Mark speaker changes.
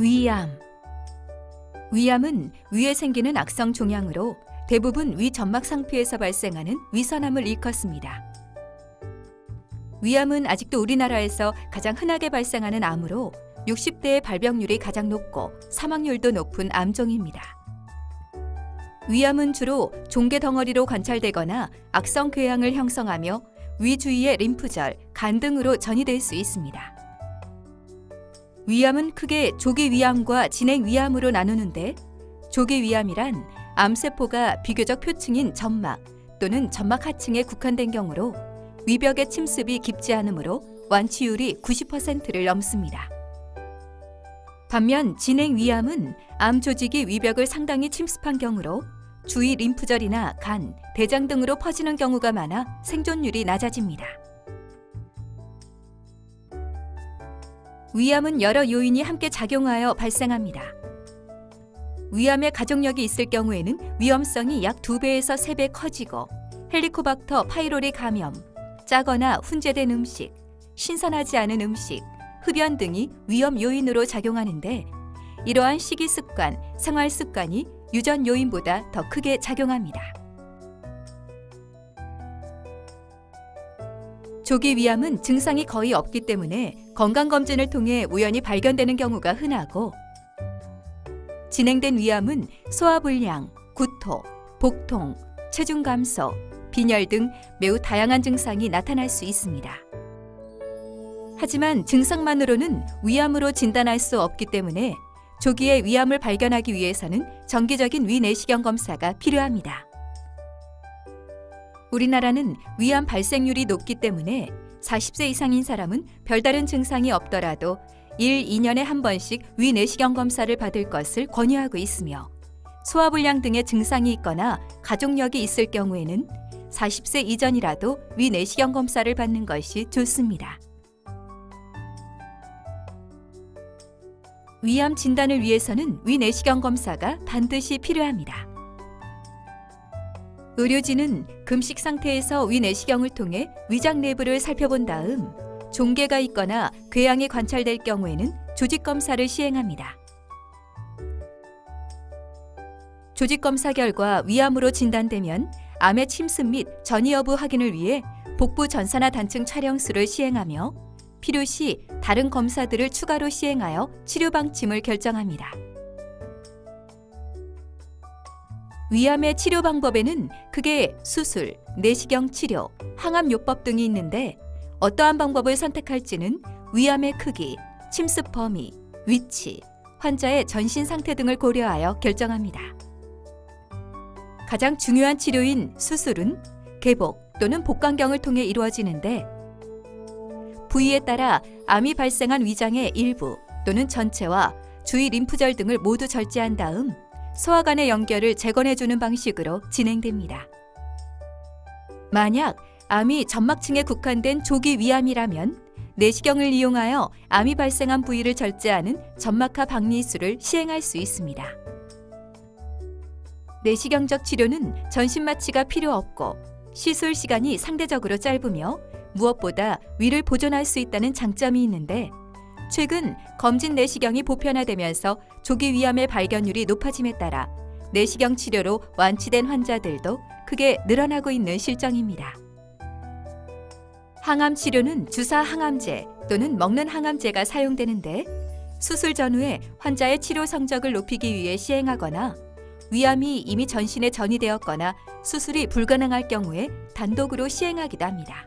Speaker 1: 위암 위암은 위에 생기는 악성 종양으로 대부분 위 점막 상피에서 발생하는 위선암을 일컫습니다. 위암은 아직도 우리나라에서 가장 흔하게 발생하는 암으로 60대의 발병률이 가장 높고 사망률도 높은 암종입니다. 위암은 주로 종개 덩어리로 관찰되거나 악성 궤양을 형성하며 위 주위의 림프절, 간 등으로 전이될 수 있습니다. 위암은 크게 조기 위암과 진행 위암으로 나누는데 조기 위암이란 암세포가 비교적 표층인 점막 또는 점막 하층에 국한된 경우로 위벽의 침습이 깊지 않으므로 완치율이 90%를 넘습니다. 반면 진행 위암은 암 조직이 위벽을 상당히 침습한 경우로 주위 림프절이나 간, 대장 등으로 퍼지는 경우가 많아 생존율이 낮아집니다. 위암은 여러 요인이 함께 작용하여 발생합니다. 위암의 가족력이 있을 경우에는 위험성이 약 2배에서 3배 커지고 헬리코박터 파이로리 감염, 짜거나 훈제된 음식, 신선하지 않은 음식, 흡연 등이 위험 요인으로 작용하는데 이러한 식이 습관, 생활 습관이 유전 요인보다 더 크게 작용합니다. 조기 위암은 증상이 거의 없기 때문에 건강검진을 통해 우연히 발견되는 경우가 흔하고 진행된 위암은 소화불량, 구토, 복통, 체중 감소, 빈혈 등 매우 다양한 증상이 나타날 수 있습니다. 하지만 증상만으로는 위암으로 진단할 수 없기 때문에 조기에 위암을 발견하기 위해서는 정기적인 위내시경 검사가 필요합니다. 우리나라는 위암 발생률이 높기 때문에 40세 이상인 사람은 별다른 증상이 없더라도 1, 2년에 한 번씩 위내시경 검사를 받을 것을 권유하고 있으며 소화불량 등의 증상이 있거나 가족력이 있을 경우에는 40세 이전이라도 위내시경 검사를 받는 것이 좋습니다. 위암 진단을 위해서는 위내시경 검사가 반드시 필요합니다. 의료진은 금식 상태에서 위내시경을 통해 위장 내부를 살펴본 다음 종괴가 있거나 궤양이 관찰될 경우에는 조직 검사를 시행합니다. 조직 검사 결과 위암으로 진단되면 암의 침습 및 전이 여부 확인을 위해 복부 전산화 단층 촬영술을 시행하며 필요시 다른 검사들을 추가로 시행하여 치료 방침을 결정합니다. 위암의 치료 방법에는 크게 수술, 내시경 치료, 항암 요법 등이 있는데 어떠한 방법을 선택할지는 위암의 크기, 침습 범위, 위치, 환자의 전신 상태 등을 고려하여 결정합니다. 가장 중요한 치료인 수술은 개복 또는 복강경을 통해 이루어지는데 부위에 따라 암이 발생한 위장의 일부 또는 전체와 주위 림프절 등을 모두 절제한 다음 소화관의 연결을 재건해주는 방식으로 진행됩니다. 만약 암이 점막층에 국한된 조기 위암이라면 내시경을 이용하여 암이 발생한 부위를 절제하는 점막하 박리술을 시행할 수 있습니다. 내시경적 치료는 전신 마취가 필요 없고 시술 시간이 상대적으로 짧으며 무엇보다 위를 보존할 수 있다는 장점이 있는데 최근 검진 내시경이 보편화되면서 조기 위암의 발견율이 높아짐에 따라 내시경 치료로 완치된 환자들도 크게 늘어나고 있는 실정입니다. 항암 치료는 주사 항암제 또는 먹는 항암제가 사용되는데 수술 전후에 환자의 치료 성적을 높이기 위해 시행하거나 위암이 이미 전신에 전이되었거나 수술이 불가능할 경우에 단독으로 시행하기도 합니다.